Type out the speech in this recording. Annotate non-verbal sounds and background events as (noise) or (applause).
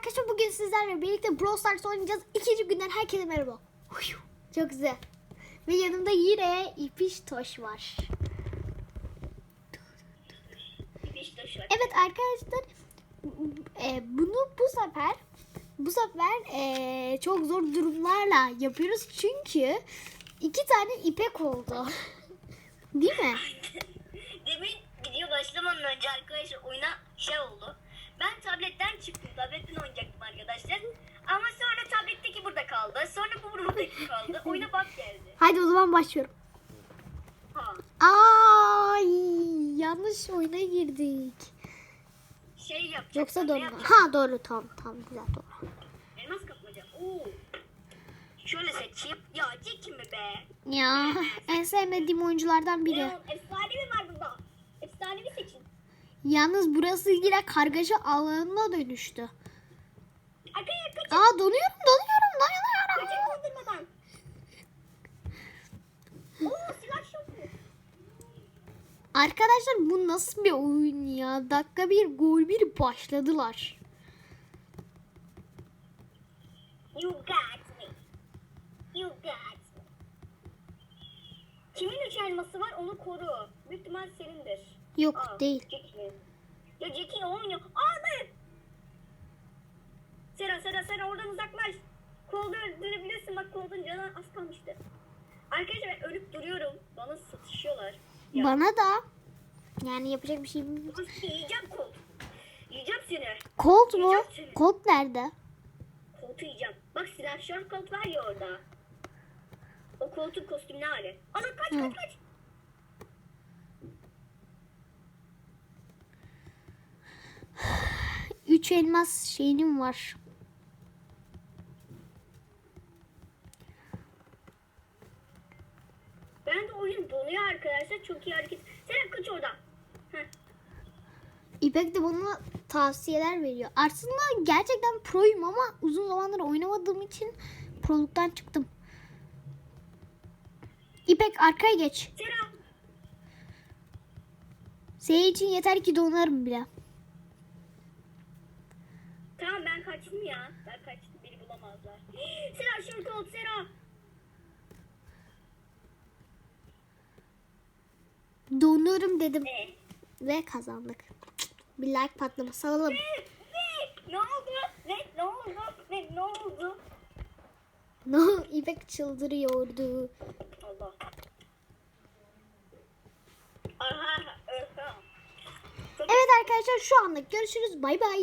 arkadaşlar bugün sizlerle birlikte Brawl Stars oynayacağız. İkinci günden herkese merhaba. Çok güzel. Ve yanımda yine İpiş Toş var. Evet arkadaşlar e, bunu bu sefer bu sefer e, çok zor durumlarla yapıyoruz. Çünkü iki tane ipek oldu. (laughs) Değil mi? Demin video başlamadan önce arkadaşlar oyuna şey oldu. Ben tabletten çıktım. Tabletten oynayacaktım arkadaşlar. Ama sonra tabletteki burada kaldı. Sonra kaldı. Oyuna bug geldi. Hadi o zaman başlıyorum. Ha. Ay yanlış oyuna girdik. Şey yapacağım. Yoksa doğru mu? Ha doğru tamam tamam güzel doğru. Elmas kapmaca. Oo. Şöyle seçeyim. Ya Jackie mi be? Ya en sevmediğim oyunculardan biri. Leon efsanevi var burada. Efsanevi seçin. Yalnız burası yine kargaşa alanına dönüştü. Arkaya kaçın. Aa donuyorum donuyorum. Kaçın kaldırmadan. Oo silah şoku. Arkadaşlar bu nasıl bir oyun ya? Dakika bir gol bir başladılar. You got me. You got me. Kimin üç elması var onu koru. Büyük ihtimal senindir. Yok Aa, değil. Jackie'nin. Ya Jackie oynuyor. Aa hayır. Sera Sera Sera oradan uzaklaş. Kolda öldürebilirsin bak koldan canı az kalmıştı. Arkadaşlar ben ölüp duruyorum. Bana satışıyorlar. Ya. Bana da yani yapacak bir şey Yiyeceğim kolt. Yiyeceğim seni. Colt mu? Colt nerede? Koltu yiyeceğim. Bak silahşör kolt var ya orada. O koltuğun kostümü ne hali? Ana kaç Hı. kaç kaç. Üç elmas şeyim var. Ben de oyun donuyor arkadaşlar. Çok iyi hareket. Sen kaç oradan. Heh. İpek de bana tavsiyeler veriyor. Aslında gerçekten proyum ama uzun zamandır oynamadığım için proluktan çıktım. İpek arkaya geç. Sera. Senin için yeter ki donarım bile. Tamam ben kaçtım ya. Ben kaçtım. Beni bulamazlar. (gasps) Sera şur kolt Sera. Donuyorum dedim ve kazandık. Bir like patlaması alalım. Ne? Ne? Ne oldu? Ne? Ne oldu? Ne? Ne oldu? No, (laughs) İpek çıldırıyordu. Allah. Aha. Evet arkadaşlar şu anlık görüşürüz. Bay bay.